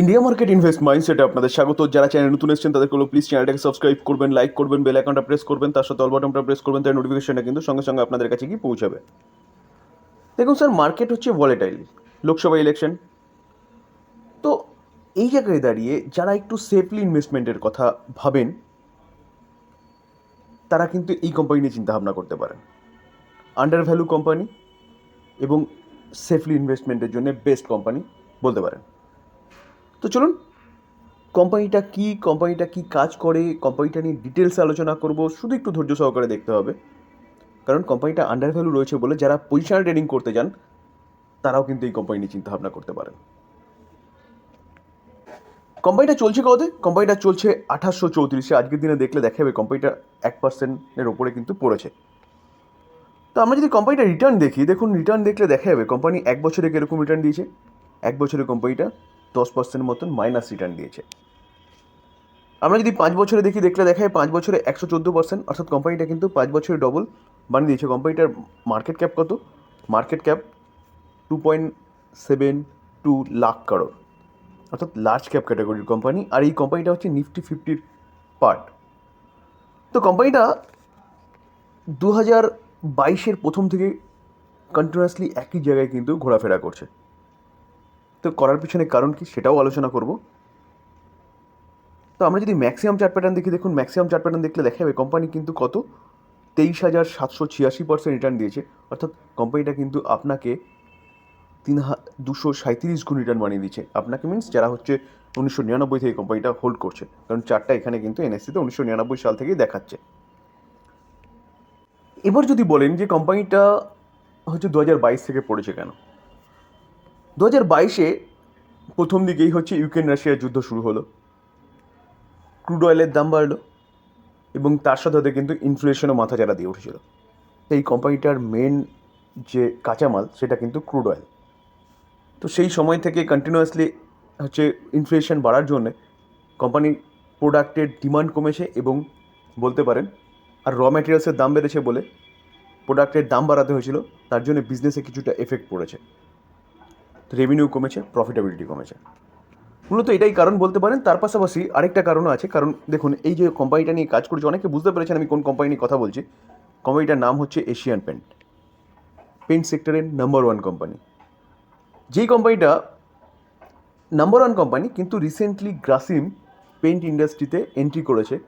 India market invest মাইন্ডসেটে আপনাদের স্বাগত। যারা চ্যানেল নতুন এসেছেন, তাদেরকে প্লিজ চ্যানেলটাকে সাবস্ক্রাইব করবেন লাইক করবেন বেল আইকনটা প্রেস করবেন, তার সাথে অল বাটনটা প্রেস করবেন তার নোটিফিকেশনটা কিন্তু সঙ্গে সঙ্গে আপনাদের কাছে গিয়ে পৌঁছাবে। দেখুন স্যার মার্কেট হচ্ছে ভলেটাইল লোকসভা ইলেকশন তো এই জায়গায় দাঁড়িয়ে যারা একটু সেফলি ইনভেস্টমেন্টের কথা ভাবেন, তারা কিন্তু এই কোম্পানি নিয়ে চিন্তাভাবনা করতে পারেন। আন্ডার ভ্যালু কোম্পানি এবং সেফলি ইনভেস্টমেন্টের জন্য বেস্ট কোম্পানি বলতে পারেন। তো চলুন, কোম্পানিটা কি কোম্পানিটা কি কাজ করে, কোম্পানিটা নিয়ে ডিটেলস আলোচনা করব, শুধু একটু ধৈর্য সহকারে দেখতে হবে। কারণ কোম্পানিটা আন্ডার ভ্যালু রয়েছে বলে যারা পজিশনাল ট্রেডিং করতে যান, তারাও কিন্তু এই কোম্পানি নিয়ে চিন্তাভাবনা করতে পারেন। কোম্পানিটা চলছে কততে কোম্পানিটা চলছে আঠাশশো চৌত্রিশে। আজকের দিনে দেখলে দেখা যাবে কোম্পানিটা এক পার্সেন্টের ওপরে কিন্তু পড়েছে। তো আমরা যদি কোম্পানিটা রিটার্ন দেখি, দেখুন রিটার্ন দেখলে দেখা যাবে কোম্পানি এক বছরে কীরকম রিটার্ন দিয়েছে? এক বছরে কোম্পানিটা দশ পার্সেন্ট মতন মাইনাস রিটার্ন দিয়েছে। আমরা যদি পাঁচ বছরে দেখি, দেখলে দেখা যায় পাঁচ বছরে একশো চোদ্দ পার্সেন্ট অর্থাৎ কোম্পানিটা কিন্তু পাঁচ বছরে ডবল বানিয়ে দিয়েছে। কোম্পানিটার মার্কেট ক্যাপ কত? Market cap two point seven two lakh crore অর্থাৎ লার্জ ক্যাপ ক্যাটাগরির কোম্পানি আর এই কোম্পানিটা হচ্ছে নিফটি ফিফটির পার্ট তো কোম্পানিটা দু হাজার বাইশের প্রথম থেকে কন্টিনিউয়াসলি একই জায়গায় কিন্তু ঘোরাফেরা করছে। তো করার পিছনে কারণ কি সেটাও আলোচনা করব। তো আমরা যদি ম্যাক্সিমাম চার্ট প্যাটার্ন দেখি, দেখুন ম্যাক্সিমাম চার্ট প্যাটার্ন দেখলে দেখা যাবে কোম্পানি কিন্তু কত? তেইশ হাজার সাতশো ছিয়াশি পার্সেন্ট রিটার্ন দিয়েছে। অর্থাৎ কোম্পানিটা কিন্তু আপনাকে তিন হা, দুশো সাঁত্রিশ গুণ রিটার্ন বানিয়ে দিচ্ছে আপনাকে মিনস যারা হচ্ছে উনিশশো নিরানব্বই থেকে কোম্পানিটা হোল্ড করছে। কারণ চারটা এখানে কিন্তু এনএসসিতে উনিশশো নিরানব্বই সাল থেকেই দেখাচ্ছে। এবার যদি বলেন যে কোম্পানিটা হচ্ছে দু হাজার বাইশ থেকে পড়েছে কেন? দু হাজার বাইশে প্রথম দিকেই হচ্ছে ইউক্রেন রাশিয়ার যুদ্ধ শুরু হলো। ক্রুড অয়েলের দাম বাড়লো এবং তার সাথে সাথে কিন্তু ইনফ্লেশনও মাথা চারা দিয়ে উঠেছিল। এই কোম্পানিটার মেন যে কাঁচামাল, সেটা কিন্তু ক্রুড অয়েল তো সেই সময় থেকে কন্টিনিউয়াসলি হচ্ছে ইনফ্লেশন বাড়ার জন্যে কোম্পানির প্রোডাক্টের ডিমান্ড কমেছে এবং বলতে পারেন আর র ম্যাটেরিয়ালসের দাম বেড়েছে বলে প্রোডাক্টের দাম বাড়াতে হয়েছিল, তার জন্য বিজনেসে কিছুটা এফেক্ট পড়েছে। রেভিনিউ কমেছে প্রফিটেবিলিটি কমেছে। মূলত এটাই কারণ বলতে পারেন। তার পাশাপাশি আরেকটা কারণও আছে। কারণ দেখুন, এই যে কোম্পানিটা নিয়ে কাজ করছে, অনেকে বুঝতে পেরেছেন আমি কোন কোম্পানি নিয়ে কথা বলছি। কোম্পানিটার নাম হচ্ছে এশিয়ান পেন্ট পেন্ট সেক্টরের নাম্বার ওয়ান কোম্পানি যেই কোম্পানিটা নাম্বার ওয়ান কোম্পানি কিন্তু রিসেন্টলি গ্রাসিম পেন্ট ইন্ডাস্ট্রিতে এন্ট্রি করেছে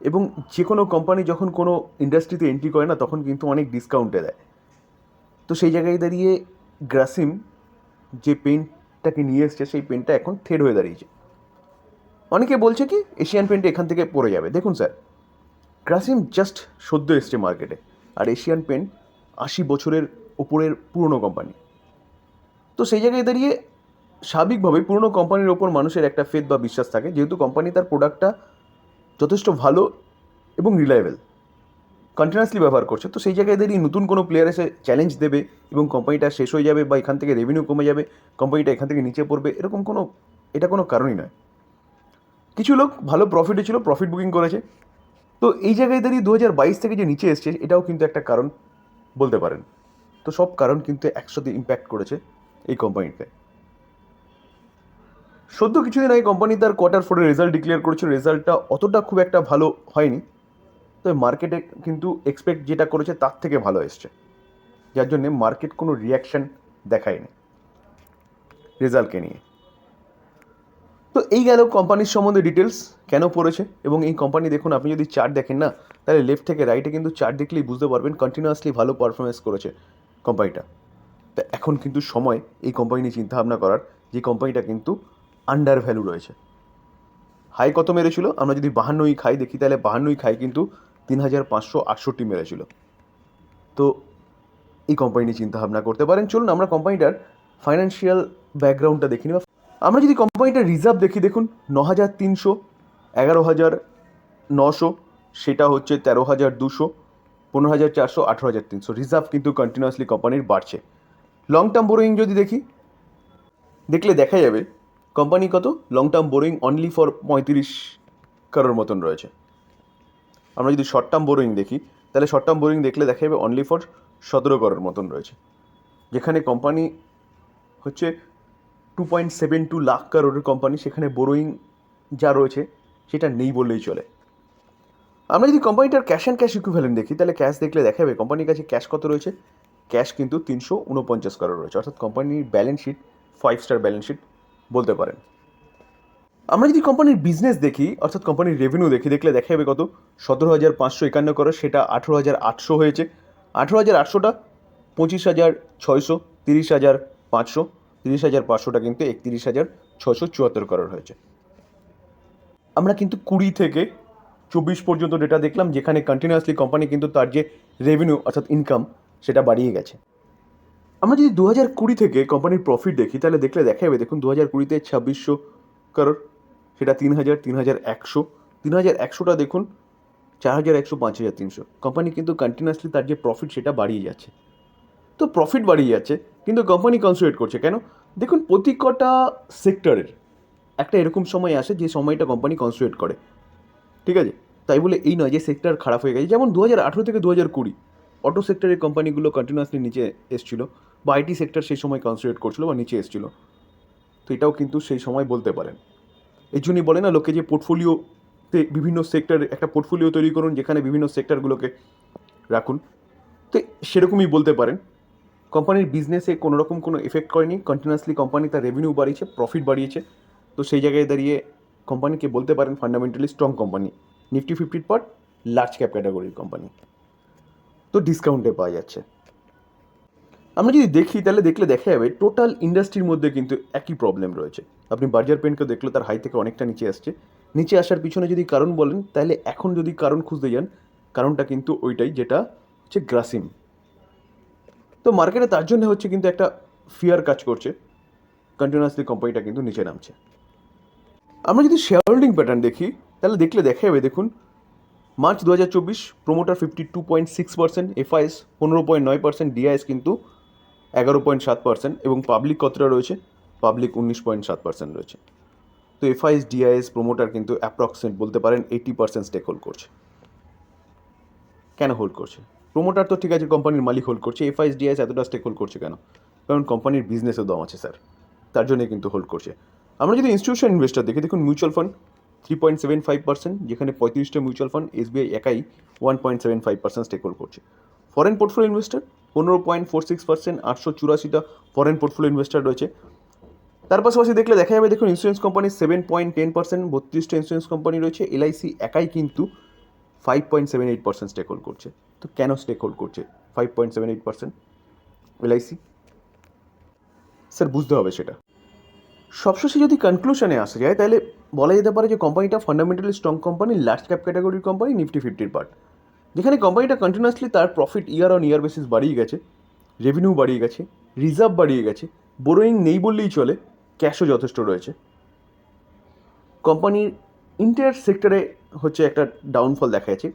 এবং যে কোনো কোম্পানি যখন কোনো ইন্ডাস্ট্রিতে এন্ট্রি করে না, তখন কিন্তু অনেক ডিসকাউন্টে দেয়। তো সেই জায়গায় দাঁড়িয়ে গ্রাসিম যে পেন্টটাকে নিয়ে এসছে, সেই পেন্টটা এখন থেড হয়ে দাঁড়িয়েছে। অনেকে বলছে কি এশিয়ান পেন্ট এখান থেকে পড়ে যাবে। দেখুন স্যার গ্রাসিম জাস্ট সদ্য এসছে মার্কেটে আর এশিয়ান পেন্ট আশি বছরের ওপরের পুরনো কোম্পানি তো সেই জায়গায় দাঁড়িয়ে স্বাভাবিকভাবেই পুরনো কোম্পানির ওপর মানুষের একটা ফেদ বা বিশ্বাস থাকে। যেহেতু কোম্পানি তার প্রোডাক্টটা যথেষ্ট ভালো এবং রিলায়েবল কন্টিনিউয়াসলি ব্যবহার করছে, তো সেই জায়গায় দাঁড়িয়ে নতুন কোনো প্লেয়ার এসে চ্যালেঞ্জ দেবে এবং কোম্পানিটা শেষ হয়ে যাবে বা এখান থেকে রেভিনিউ কমে যাবে কোম্পানিটা এখান থেকে নিচে পড়বে, এরকম কোনো, এটা কোনো কারণই নয়। কিছু লোক ভালো প্রফিটে ছিল প্রফিট বুকিং করেছে। তো এই জায়গায় দাঁড়িয়ে দু হাজার বাইশ থেকে যে নিচে এসছে, এটাও কিন্তু একটা কারণ বলতে পারেন। তো সব কারণ কিন্তু একসাথে ইম্প্যাক্ট করেছে এই কোম্পানিতে সদ্য কিছুদিন আগে কোম্পানি তার কোয়ার্টার ফোরের রেজাল্ট ডিক্লেয়ার করেছিল রেজাল্টটা অতটা খুব একটা ভালো হয়নি। তবে মার্কেটে কিন্তু এক্সপেক্ট যেটা করেছে তার থেকে ভালো এসছে। যার জন্যে মার্কেট কোনো রিয়াকশান দেখায়নি। রেজাল্টকে নিয়ে। তো এই গেল কোম্পানির সম্বন্ধে ডিটেলস কেন পড়েছে? এবং এই কোম্পানি দেখুন, আপনি যদি চার্ট দেখেন না, তাহলে লেফট থেকে রাইটে কিন্তু চার্ট দেখলেই বুঝতে পারবেন কন্টিনিউয়াসলি ভালো পারফরমেন্স করেছে কোম্পানিটা তা এখন কিন্তু সময় এই কোম্পানি নিয়ে চিন্তাভাবনা করার, যে কোম্পানিটা কিন্তু আন্ডার ভ্যালু রয়েছে। হাই কত মেরেছিল? আমরা যদি বাহান্নই খাই, দেখি তাহলে বাহান্নই খাই কিন্তু তিন হাজার পাঁচশো আটষট্টি মেরেছিল তো এই কোম্পানি নিয়ে চিন্তাভাবনা করতে পারেন। চলুন আমরা কোম্পানিটার ফাইন্যান্সিয়াল ব্যাকগ্রাউন্ডটা দেখি নিই। আমরা যদি কোম্পানিটার রিজার্ভ দেখি, দেখুন ন হাজার তিনশো, এগারো হাজার নশো, সেটা হচ্ছে তেরো হাজার দুশো, পনেরো হাজার চারশো, আঠেরো হাজার তিনশো। রিজার্ভ কিন্তু কন্টিনিউয়াসলি কোম্পানির বাড়ছে। লং টার্ম বোরোয়িং যদি দেখি, দেখলে দেখা যাবে কোম্পানি কত? Long term borrowing only for পঁয়ত্রিশ কারোর মতন রয়েছে। আমরা যদি শর্ট টার্ম বোরোয়িং দেখি, তাহলে শর্ট টার্ম বোরোয়িং দেখলে দেখা যাবে অনলি ফর সতেরো করোর মতন রয়েছে। যেখানে কোম্পানি হচ্ছে two point seven two lakh কারোরের company সেখানে বোরোয়িং যা রয়েছে, সেটা নেই বললেই চলে। আমরা যদি কোম্পানিটার ক্যাশ অ্যান্ড ক্যাশ ইকুইভ্যালেন্ট দেখি, তাহলে ক্যাশ দেখলে দেখা যাবে কোম্পানির কাছে ক্যাশ কত রয়েছে? ক্যাশ কিন্তু তিনশো উনপঞ্চাশ কারোর রয়েছে। অর্থাৎ কোম্পানির balance sheet five star balance sheet বলতে পারেন। আমরা যদি কোম্পানির বিজনেস দেখি, অর্থাৎ কোম্পানির রেভিনিউ দেখি, দেখলে দেখা যাবে কত? সতেরো হাজার পাঁচশো একান্ন করো, সেটা আঠেরো হাজার আটশো হয়েছে। আঠেরো হাজার আটশোটা পঁচিশ হাজার ছয়শো, তিরিশ হাজার পাঁচশো, তিরিশ হাজার পাঁচশোটা কিন্তু একত্রিশ হাজার ছশো চুয়াত্তর করোড় হয়েছে। আমরা কিন্তু কুড়ি থেকে চব্বিশ পর্যন্ত ডেটা দেখলাম, যেখানে কন্টিনিউয়াসলি কোম্পানি কিন্তু তার যে রেভিনিউ অর্থাৎ ইনকাম সেটা বাড়িয়ে গেছে। আমরা যদি দু হাজার কুড়ি থেকে কোম্পানির প্রফিট দেখি, তাহলে দেখলে দেখা যাবে, দেখুন দু হাজার কুড়িতে ছাব্বিশশো করোড় সেটা তিন হাজার তিন হাজার একশো। তিন হাজার একশোটা দেখুন চার হাজার একশো পাঁচ হাজার তিনশো। কোম্পানি কিন্তু কন্টিনিউয়াসলি তার যে প্রফিট সেটা বাড়িয়ে যাচ্ছে। তো প্রফিট বাড়িয়ে যাচ্ছে, কিন্তু কোম্পানি কনসেন্ট্রেট করছে। কেন? দেখুন, প্রতি কটা সেক্টরের একটা এরকম সময় আসে যে সময়টা কোম্পানি কনসেন্ট্রেট করে। ঠিক আছে? তাই বলে এই নয় যে সেক্টর খারাপ হয়ে গেছে। যেমন দু হাজার আঠেরো থেকে দু হাজার কুড়ি অটো সেক্টরের কোম্পানিগুলো কন্টিনিউয়াসলি নিচে এসেছিল বা আইটি সেক্টর সেই সময় কনসেন্ট্রেট করছিল বা নিচে এসেছিল। তো এটাও কিন্তু সেই সময় বলতে পারেন। এই জন্যই বলে না, লোকে যে পোর্টফোলিওতে বিভিন্ন সেক্টর একটা পোর্টফোলিও তৈরি করুন, যেখানে বিভিন্ন সেক্টরগুলোকে রাখুন। তো সেরকমই বলতে পারেন। কোম্পানির বিজনেসে কোনো রকম কোনো এফেক্ট করেনি। কন্টিনিউয়াসলি কোম্পানি তার রেভিনিউ বাড়িয়েছে প্রফিট বাড়িয়েছে। তো সেই জায়গায় দাঁড়িয়ে কোম্পানিকে বলতে পারেন ফান্ডামেন্টালি স্ট্রং কোম্পানি। নিফটি ফিফটির পর লার্জ ক্যাপ ক্যাটাগরির কোম্পানি। তো ডিসকাউন্টে পাওয়া যাচ্ছে। আমরা যদি দেখি, তাহলে দেখলে দেখা যাবে টোটাল ইন্ডাস্ট্রির মধ্যে কিন্তু একই প্রবলেম রয়েছে। আপনি বার্জার পেনকে দেখলে তার হাই থেকে অনেকটা নিচে আসছে। নিচে আসার পিছনে যদি কারণ বলেন, তাহলে এখন যদি কারণ খুঁজতে যান, কারণটা কিন্তু ওইটাই যেটা হচ্ছে গ্রাসিম। তো মার্কেটে তার জন্য হচ্ছে কিন্তু একটা ফিয়ার কাজ করছে। কন্টিনিউয়াসলি কোম্পানিটা কিন্তু নিচে নামছে। আমরা যদি শেয়ার হোল্ডিং প্যাটার্ন দেখি, তাহলে দেখলে দেখা যাবে দেখুন, মার্চ দু হাজার চব্বিশ promoter fifty two point six percent, FIs পনেরো পয়েন্ট নয় পার্সেন্ট, ডিআইএস কিন্তু এগারো পয়েন্ট সাত পার্সেন্ট এবং পাবলিক কতটা রয়েছে? পাবলিক উনিশ পয়েন্ট সাত পার্সেন্ট রয়েছে। তো এফআইএস ডিআইএস প্রোমোটার কিন্তু অ্যাপ্রক্সিমেট বলতে পারেন এইটি পার্সেন্ট স্টেক হোল্ড করছে। কেন হোল্ড করছে? প্রোমোটার তো ঠিক আছে কোম্পানির মালিক হোল্ড করছে এফআইএস ডিআইএস এতটা স্টেক হোল্ড করছে কেন? কারণ কোম্পানির বিজনেসের দম আছে স্যার তার জন্যই কিন্তু হোল্ড করছে। আমরা যদি ইনস্টিটিউশন ইনভেস্টার দেখি, দেখুন mutual fund three point seven five percent যেখানে পঁয়ত্রিশটা মিউচুয়াল ফান্ড এসবিআই একাই one point seven five percent stake hold করছে। ফরেন পোর্টফোলিও ইনভেস্টার পনেরো পয়েন্ট ফোর সিক্স পার্সেন্ট আটশো চুরাশিটা ফরেন পোর্টফোলিও ইনভেস্টার রয়েছে। তার পাশাপাশি দেখলে দেখা যাবে, দেখুন insurance company seven point ten percent বত্রিশটা ইন্স্যুরেন্স কোম্পানি রয়েছে এলআইসি একাই কিন্তু five point seven eight percent stake hold করছে। তো কেন স্টেক হোল্ড করছে five point seven eight percent LIC sir বুঝতে হবে সেটা। সবশেষে যদি কনক্লুশনে আসা যায়, তাহলে বলা যেতে পারে যে কোম্পানিটা fundamentally strong company large cap ক্যাটাগরির কোম্পানি নিফটি ফিফটির পার্ট যেখানে কোম্পানিটা কন্টিনিউয়াসলি তার profit year on year basis বাড়িয়ে গেছে রেভিনিউ বাড়িয়ে গেছে রিজার্ভ বাড়িয়ে গেছে বোরোয়িং নেই বললেই চলে ক্যাশও যথেষ্ট রয়েছে। কোম্পানির ইন্টার সেক্টরে হচ্ছে একটা ডাউনফল দেখা যাচ্ছে।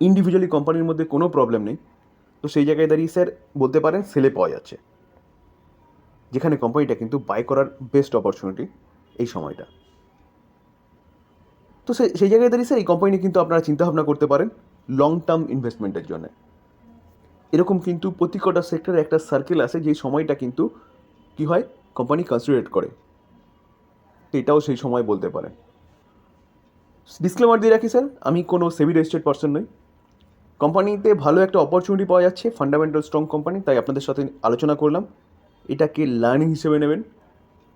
ইন্ডিভিজুয়ালি কোম্পানির মধ্যে কোনো প্রবলেম নেই। তো সেই জায়গায় দাঁড়িয়ে স্যার বলতে পারেন সেলে পাওয়া যাচ্ছে। যেখানে কোম্পানিটা কিন্তু বাই করার বেস্ট অপরচুনিটি এই সময়টা। তো সে, সেই জায়গায় দাঁড়িয়ে স্যার এই কোম্পানি কিন্তু আপনারা চিন্তাভাবনা করতে পারেন লং টার্ম ইনভেস্টমেন্টের জন্য। এরকম কিন্তু প্রতি কটা সেক্টরে একটা সার্কেল আছে, যেই সময়টা কিন্তু কি হয়? কনসিডারেট করে। এটাও সেই সময় বলতে পারেন ডিসক্লেমার দিয়ে রাখি স্যার আমি কোনো সেভি রেজিস্টার্ড পার্সন নই। কোম্পানিতে ভালো একটা অপরচুনিটি পাওয়া যাচ্ছে ফান্ডামেন্টাল স্ট্রং কোম্পানি তাই আপনাদের সাথে আলোচনা করলাম। এটাকে লার্নিং হিসেবে নেবেন।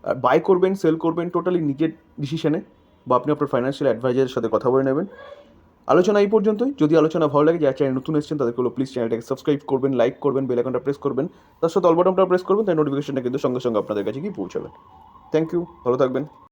আর বাই করবেন সেল করবেন টোটালি নিজের ডিসিশনে বা আপনি আপনার ফাইন্যান্সিয়াল অ্যাডভাইজারের সাথে কথা বলে নেবেন। আলোচনা এই পর্যন্তই। যদি আলোচনা ভালো লাগে, যারা চ্যানেল নতুন এসেছেন, তাদেরকে প্লিজ চ্যানেলটাকে সাবস্ক্রাইব করবেন, লাইক করবেন, বেল আইকনটা প্রেস করবেন। তার সাথে অল বাটনটা প্রেস করবেন তাই নোটিফিকেশনটা কিন্তু সঙ্গে সঙ্গে আপনাদের কাছে গিয়ে পৌঁছাবে। থ্যাংক ইউ ভালো থাকবেন।